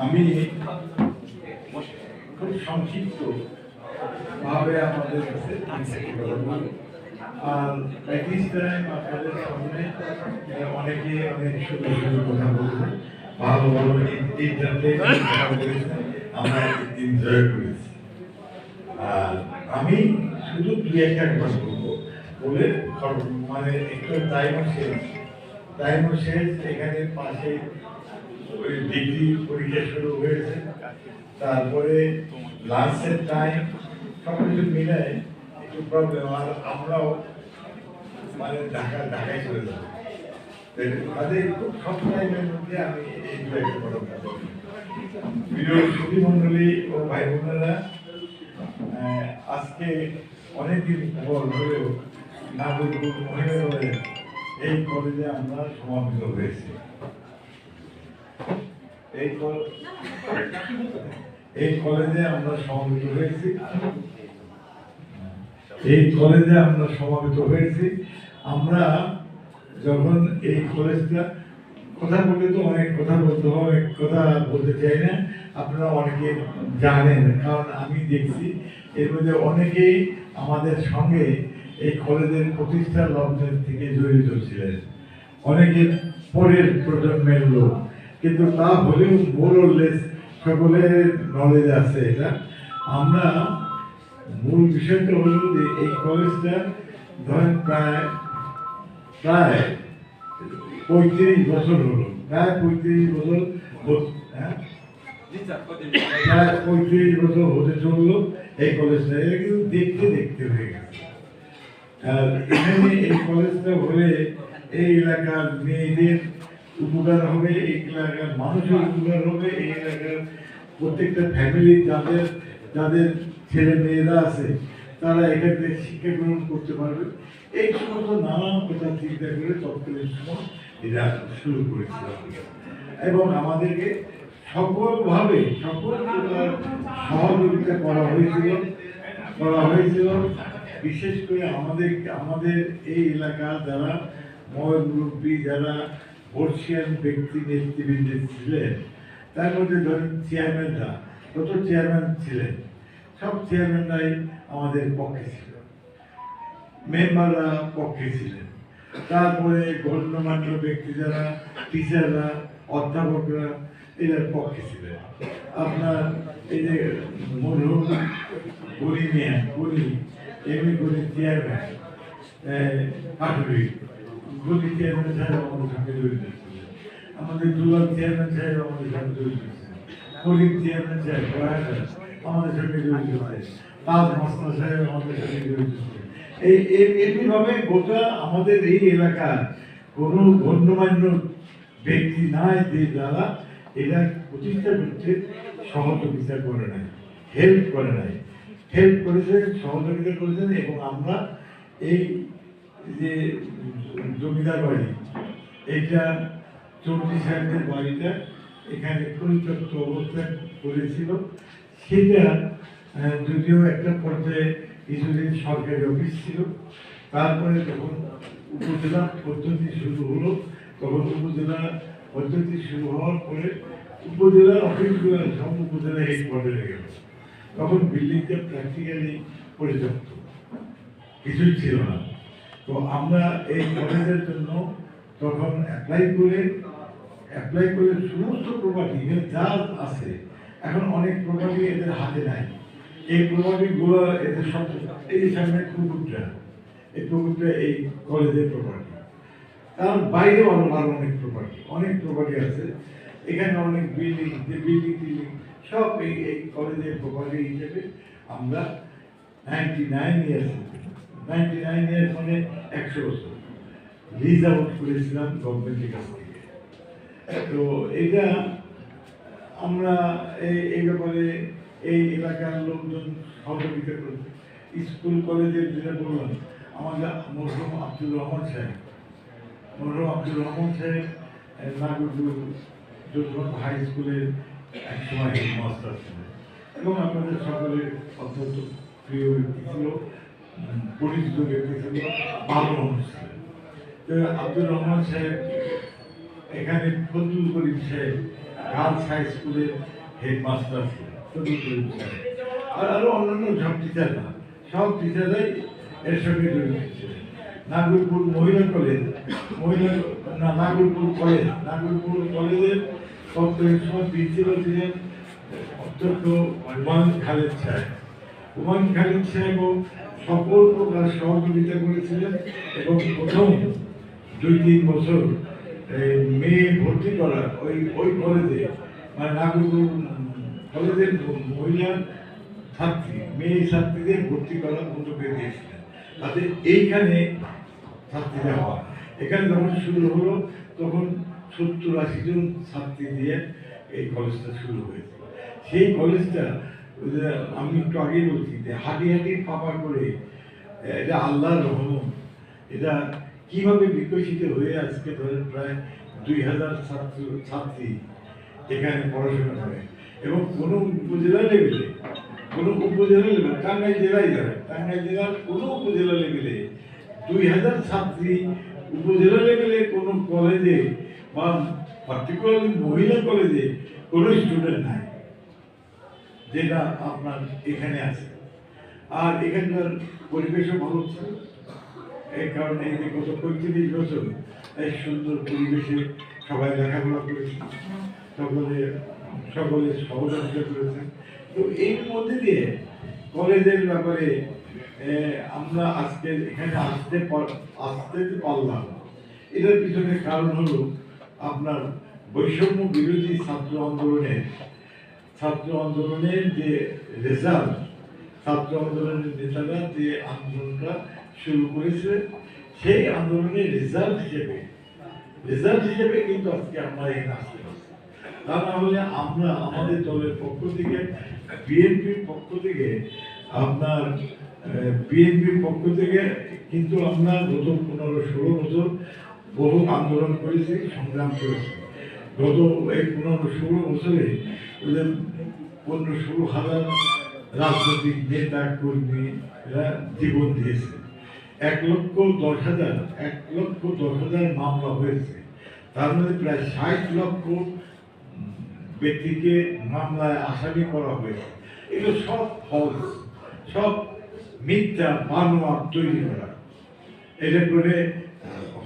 আমি খুব সংক্ষিপ্ত ভাবে আপনাদের কাছে আর প্র্যাকটিস টাইম আপনাদের সামনে অনেকে অনেক সুন্দর কথা বলছে ভালো ভালো আমরা এনজয় করেছি। আর আমি শুধু দুই একটা কথা বলব, বলে মানে একটু টাইমও শেষ টাইমও শেষ এখানে পাশে ওই ডিগ্রি পরীক্ষা শুরু হয়েছে। তারপরে লাঞ্চের টাইম সব কিছু মিলে একটু প্রবলেম আর আমরাও মানে ঢাকা, ঢাকায় চলে যাব। তাদের সব টাইমের মধ্যে আমি এই দু প্রিয় সুধী ও ভাই বোনেরা আজকে অনেকদিন পর হলেও নাগরিক মহিলাদের এই কলেজে আমরা সমাবেত হয়েছি। এই এই কলেজে আমরা সমাবেত হয়েছি। এই কলেজে আমরা সমাবেত হয়েছি। আমরা যখন এই কলেজটা কথা বলতে তো অনেক কথা বলতে হবে অনেক কথা বলতে চাই না। আপনারা অনেকে জানেন, কারণ আমি দেখছি এর মধ্যে অনেকেই আমাদের সঙ্গে এই কলেজের প্রতিষ্ঠা লগ্নের থেকে জড়িত ছিলেন। অনেকে পরের প্রজন্মের লোক। কিন্তু তা হলেও মোরলেস সকলের নলেজ আছে এটা। আমরা মূল বিষয়টা হলো যে এই কলেজটা ধরেন প্রায় প্রায় পঁয়ত্রিশ বছর হলো। প্রায় পঁয়ত্রিশ বছর হ্যাঁ? প্রায় পঁয়ত্রিশ বছর হতে চলল এই কলেজটা। কিন্তু দেখতে দেখতে হয়ে গেছে। এখানে এই কলেজটা হলে এই এলাকার মেয়েদের উপকার হবে, এই এলাকার মানুষের উপকার হবে, এই এলাকার প্রত্যেকটা ফ্যামিলি যাদের যাদের ছেলে মেয়েরা আছে, তারা এখান থেকে শিক্ষা গ্রহণ করতে পারবে। এই সমস্ত নানান কথা চিন্তা করে তৎকালীন সময় এটা শুরু করেছিলাম এবং আমাদেরকে সকলভাবে সকল সহযোগিতা করা হয়েছিল করা হয়েছিল। বিশেষ করে আমাদের আমাদের এই এলাকা যারা ময় মুরব্বী, যারা বর্ষিয়ান ব্যক্তি, নেতৃবৃন্দ ছিলেন, তার মধ্যে ধরেন চেয়ারম্যানরা কত চেয়ারম্যান ছিলেন। সব চেয়ারম্যানরাই আমাদের পক্ষে ছিল। মেম্বাররা পক্ষে ছিলেন। তারপরে গণ্যমান্য ব্যক্তি যারা টিচাররা অধ্যাপকরা এদের পক্ষে ছিলেন। আপনার এই যে গনি মিয়া, গনি এমনি গনি চেয়ারম্যান গনি চেয়ারম্যান সাহেব আমাদের সঙ্গে জড়িত আমাদের দুলাল চেয়ারম্যান সাহেব আমাদের সঙ্গে জড়িত কলিম চেয়ারম্যান সাহেব আমাদের সঙ্গে জড়িত তাজ মাস্টার সাহেব আমাদের সঙ্গে জড়িত এই, এই- এমনিভাবে গোটা আমাদের এই এলাকার কোনো গণ্যমান্য ব্যক্তি নাই যে যারা এটা প্রতিষ্ঠা করতে সহযোগিতা করে নাই হেল্প করে নাই। হেল্প করেছেন, সহযোগিতা করেছেন এবং আমরা এই যে জমিদার বাড়ি, এইটা চৌধুরী সাহেবের বাড়িটা এখানে পরিত্যক্ত অবস্থা করেছিল সেটা যদিও একটা পর্যায়ে কিছুদিন সরকারি অফিস ছিল। তারপরে যখন উপজেলা পদ্ধতি শুরু হলো, তখন উপজেলা পদ্ধতি শুরু হওয়ার পরে উপজেলা অফিসগুলো সব উপজেলা হেডকোয়ার্টারে গেল। তখন বিল্ডিংটা প্র্যাকটিক্যালি পরিত্যক্ত। কিছুই ছিল না। তো আমরা এই কলেজের জন্য তখন অ্যাপ্লাই করে অ্যাপ্লাই করে সমস্ত প্রপার্টি যা আছে, এখন অনেক প্রপার্টি এদের হাতে নাই। এই প্রপার্টিগুলো এদের সব এই সামনে পুকুরটা এই পুকুরটা এই কলেজের প্রপার্টি কারণ বাইরে আরও আরও অনেক প্রপার্টি অনেক প্রপার্টি আছে। এখানে অনেক বিল্ডিং বিল্ডিং টিল্ডিং সব এই এই কলেজের প্রপার্টি হিসেবে আমরা ninety nine years ninety nine years মানে একশো বছর। লিজ আউট করেছিলাম গভর্নমেন্টের কাছ থেকে। তো এটা আমরা এই এই ব্যাপারে এই এলাকার লোকজন সহযোগিতা করেছে। স্কুল, কলেজের যেটা বললাম, আমাদের মরহুম আব্দুর রহমান সাহেব। মরহুম আব্দুর রহমান সাহেব নাগরপুর যখন হাই স্কুলের একসময় হেডমাস্টার ছিলেন এবং আপনাদের সকলের অত্যন্ত প্রিয় ব্যক্তি ছিল পরিচিত ব্যক্তি ছিল ভালো মানুষ আব্দুর রহমান সাহেব, এখানে ফজলুল করিম সাহেব, গার্লস হাই স্কুলের হেডমাস্টার ছিলেন করিম আর আরও অন্যান্য সব টিচাররা, সব টিচাররাই এর সঙ্গে জড়িত নাগরপুর মহিলা কলেজ, মহিলা নাগরপুর কলেজ, নাগরপুর কলেজের তৎকালীন সময় প্রিন্সিপাল ছিলেন অধ্যক্ষ হুমায়ুন খালেদ সাহেব। হুমায়ুন খালেদ সাহেবও সকল প্রকার সহযোগিতা করেছিলেন এবং প্রথম দুই, তিন বছর মেয়ে ভর্তি করা ওই ওই কলেজে মানে নাগরপুর কলেজের মহিলা ছাত্রী, মেয়ে ছাত্রীদের ভর্তি করার উদ্যোগ দিয়েছিলেন। তাতে এইখানে ছাত্রীরা হয় এখানে যখন শুরু হলো, তখন সত্তর আশি জন ছাত্রী দিয়ে এই কলেজটা শুরু হয়েছিল সেই কলেজটা আমি একটু আগেই বলছি যে হাঁটি হাঁটি পাপা করে, এটা আল্লাহর রহমত। এটা কীভাবে বিকশিত হয়ে আজকে ধরেন প্রায় দুই হাজার ছাত্র, ছাত্রী এখানে পড়াশোনা করে। এবং কোনো উপজেলা লেভেলে কোনো উপজেলা লেভেলে টাঙ্গাইল জেলায় যাবে টাঙ্গাইল জেলার কোনো উপজেলা লেভেলে দুই হাজার ছাত্রী উপজেলা লেভেলে কোনো কলেজে বা পার্টিকুলারলি মহিলা কলেজে কোনো স্টুডেন্ট নাই, যেটা আপনার এখানে আছে। আর এখানকার পরিবেশও ভালো ছিল। এই কারণে এই যে গত পঁয়ত্রিশ বছর এই সুন্দর পরিবেশে সবাই লেখাপড়া করেছে। সকলে সকলে সহযোগিতা করেছেন তো এর মধ্যে দিয়ে কলেজের ব্যাপারে আমরা আজকে এখানে আসতে আসতে পারলাম এটার পিছনে কারণ হলো আপনার বৈষম্য বিরোধী ছাত্র আন্দোলনের ছাত্র আন্দোলনের যে রেজাল্ট ছাত্র আন্দোলনের নেতারা যে আন্দোলনটা শুরু করেছে, সেই আন্দোলনের রেজাল্ট হিসেবে রেজাল্ট হিসেবে কিন্তু আজকে আমরা এখানে পারছি। তা না হলে আমরা আমাদের দলের পক্ষ থেকে, বিএনপির পক্ষ থেকে, আপনার বিএনপির পক্ষ থেকে কিন্তু আমরা গত পনেরো ষোলো বছর বহু আন্দোলন করেছে, সংগ্রাম করেছে। গত এই পনেরো ষোলো বছরে ওদের পনেরো ষোলো হাজার রাজনৈতিক নেতা, কর্মী এরা জীবন দিয়েছে। এক লক্ষ দশ হাজার, এক লক্ষ দশ হাজার মামলা হয়েছে। তার মধ্যে প্রায় ষাট লক্ষ ব্যক্তিকে মামলায় আসামি করা হয়েছে। এগুলো সব ফলস সব মিথ্যা বানোয়ার তৈরি করা। এটা করে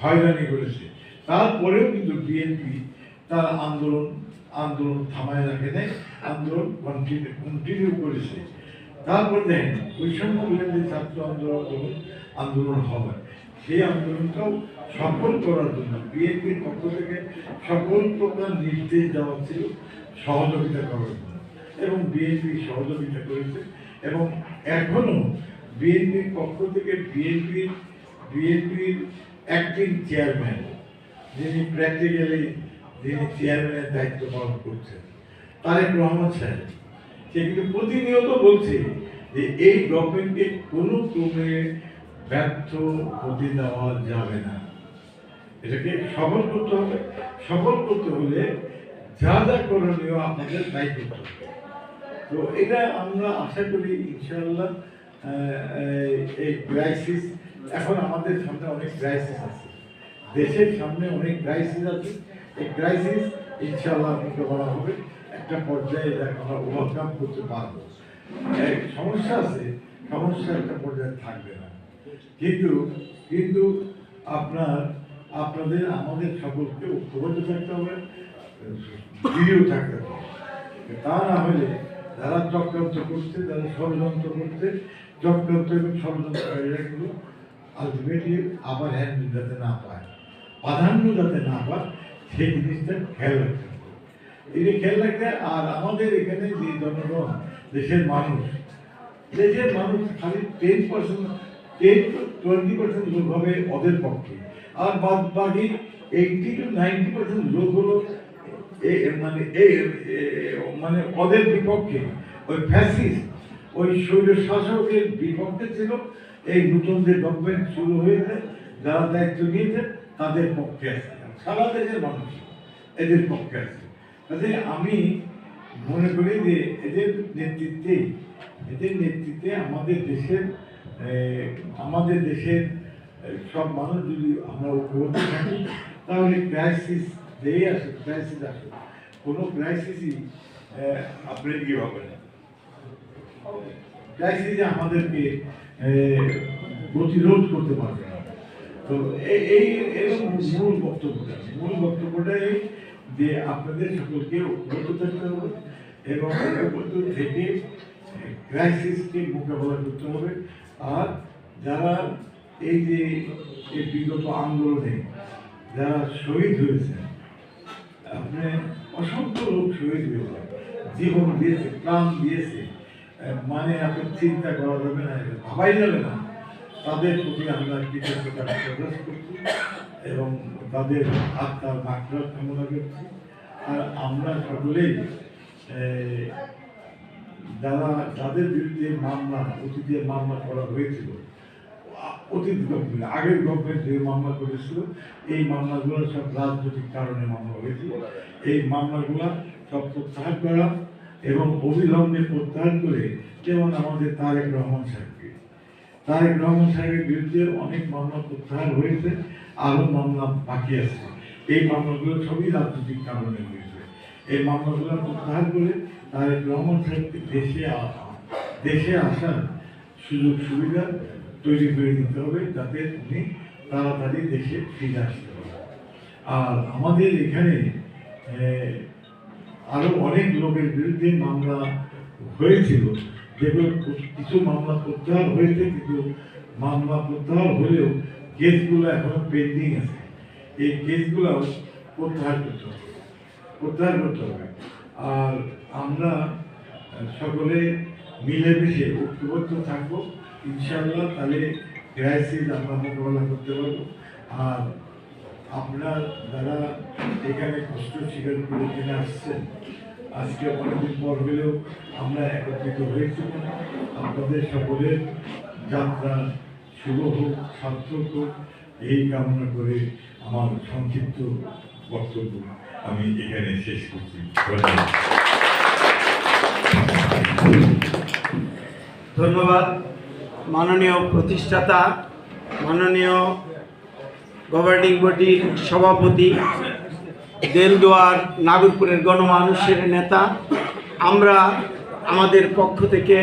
হয়রানি করেছে। তারপরেও কিন্তু বিএনপি তার আন্দোলন আন্দোলন থামায় রাখে নাই, আন্দোলন কন্টিনিউ কন্টিনিউ করেছে। তারপর দেখেন, বৈষম্য বিরোধী ছাত্র আন্দোলন আন্দোলন হবে, সেই আন্দোলনটাও সফল করার জন্য বিএনপির পক্ষ থেকে সকল প্রকার নির্দেশ দেওয়া ছিল সহযোগিতা করার জন্য। এবং বিএনপি সহযোগিতা করেছে এবং এখনও বিএনপির পক্ষ থেকে বিএনপির বিএনপির অ্যাক্টিং চেয়ারম্যান যিনি প্র্যাকটিক্যালি যিনি চেয়ারম্যানের দায়িত্ব পালন করছেন, তারেক রহমান সাহেব, সে কিন্তু প্রতিনিয়ত বলছে যে এই গভর্নমেন্টকে কোনো ক্রমে ব্যর্থ হতে দেওয়া যাবে না। এটাকে সফল করতে হবে। সফল করতে হলে যা যা করণীয় আপনাদের তাই করতে তো এটা আমরা আশা করি ইনশাআল্লাহ এই ক্রাইসিস এখন আমাদের সামনে অনেক ক্রাইসিস আছে। দেশের সামনে অনেক ক্রাইসিস আছে। এই ক্রাইসিস ইনশাল্লাহ মোকাবেলা হবে, একটা পর্যায়ে আমরা ওভারকাম করতে পারব। সমস্যা আছে, সমস্যা একটা পর্যায়ে থাকবে না। কিন্তু কিন্তু আপনার, আপনাদের, আমাদের সকলকে ঐক্যবদ্ধ থাকতে হবে, দৃঢ় থাকতে হবে। তা না হলে যারা চক্রান্ত করছে, যারা ষড়যন্ত্র করছে, চক্রান্ত এবং ষড়যন্ত্রকারীরাগুলো আলটিমেটলি আবার হ্যান্ড যাতে না পায়। প্রাধান্য যাতে না পায়, সেই জিনিসটা খেয়াল রাখতে হবে। এটা খেয়াল রাখতে আর আমাদের এখানে যে জনগণ, দেশের মানুষ দেশের মানুষ খালি ten percent ten to twenty percent লোক হবে ওদের পক্ষে। আর বাদ বাকি এইটটি টু নাইনটি পার্সেন্ট লোক হলো মানে এই মানে ওদের বিপক্ষে। ওই ফ্যাসিস্ট ওই শৈল শাসকের বিপক্ষে ছিল এই নতুন যে গভর্নমেন্ট শুরু হয়েছে যারা দায়িত্ব নিয়েছে তাদের পক্ষে আছে। সারা দেশের মানুষ এদের পক্ষে আছে। কাজে আমি মনে করি যে এদের নেতৃত্বে এদের নেতৃত্বে আমাদের দেশের আমাদের দেশের সব মানুষ যদি আমরা ঐক্যবদ্ধ থাকি তাহলে ক্রাইসিস যেই আসুক ক্রাইসিস আসুক কোনো ক্রাইসিসই আপনার কি হবে না। ক্রাইসিসে আমাদেরকে প্রতিরোধ করতে পারবে না। তো এই, এরকম মূল বক্তব্যটা, মূল বক্তব্যটাই যে আপনাদের সকলকে থাকতে হবে এবং থেকে ক্রাইসিসকে মোকাবেলা করতে হবে। আর যারা এই যে বিগত আন্দোলনে যারা শহীদ হয়েছেন আপনি অসংখ্য লোক শহীদ হয়েছে, জীবন দিয়েছে, প্রাণ দিয়েছে। মানে আপনি চিন্তা করা যাবে না ভাবাই যাবে না। তাদের প্রতি আমরা কৃতজ্ঞতা প্রকাশ করছি এবং তাদের আত্মার মাত্রা কামনা করছি। আর আমরা সকলেই যারা, যাদের বিরুদ্ধে মামলা, অতীতে মামলা করা হয়েছিল অতীত গভর্নমেন্ট আগের গভর্নমেন্ট যে মামলা করেছিল, এই মামলাগুলো সব রাজনৈতিক কারণে মামলা হয়েছিল। এই মামলাগুলো সব প্রত্যাহার করা এবং অবিলম্বে প্রত্যাহার করে যেমন আমাদের তারেক রহমান সাহেবকে। তারেক রহমান সাহেবের বিরুদ্ধে অনেক মামলা প্রত্যাহার হয়েছে, আরও মামলা বাকি আছে। এই মামলাগুলো সবই রাজনৈতিক কারণে হয়েছে। এই মামলাগুলো প্রত্যাহার করে তারেক রহমান সাহেবকে দেশে দেশে আসার সুযোগ, সুবিধা তৈরি করে দিতে হবে যাতে উনি তাড়াতাড়ি দেশে ফিরে আসতে পারেন। আর আমাদের এখানে আহ, আরও অনেক লোকের বিরুদ্ধে মামলা হয়েছিল। যেগুলো কিছু মামলা প্রত্যাহার হয়েছে কিন্তু মামলা প্রত্যাহার হলেও কেসগুলো এখনও পেন্ডিং আছে। এই কেসগুলো প্রত্যাহার করতে হবে। প্রত্যাহার করতে হবে। আর আমরা সকলে মিলেমিশে ঐক্যবদ্ধ থাকব। ইনশাআল্লাহ তাহলে ক্রাইসিস আমরা মোকাবেলা করতে পারব। আর আপনারা যারা এখানে কষ্ট স্বীকার করে কিনে আসছেন, আজকে অনেকদিন পর হলেও আমরা একত্রিত হয়েছি। আপনাদের সকলের যাত্রা শুভ হোক, সার্থক হোক, এই কামনা করে আমার সংক্ষিপ্ত বক্তব্য আমি এখানে শেষ করছি। ধন্যবাদ। ধন্যবাদ। মাননীয় প্রতিষ্ঠাতা, মাননীয় গভর্নিং বডির সভাপতি, দেলদুয়ার, নাগরপুরের গণমানুষের নেতা। আমরা আমাদের পক্ষ থেকে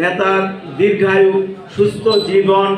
নেতার দীর্ঘায়ু, সুস্থ জীবন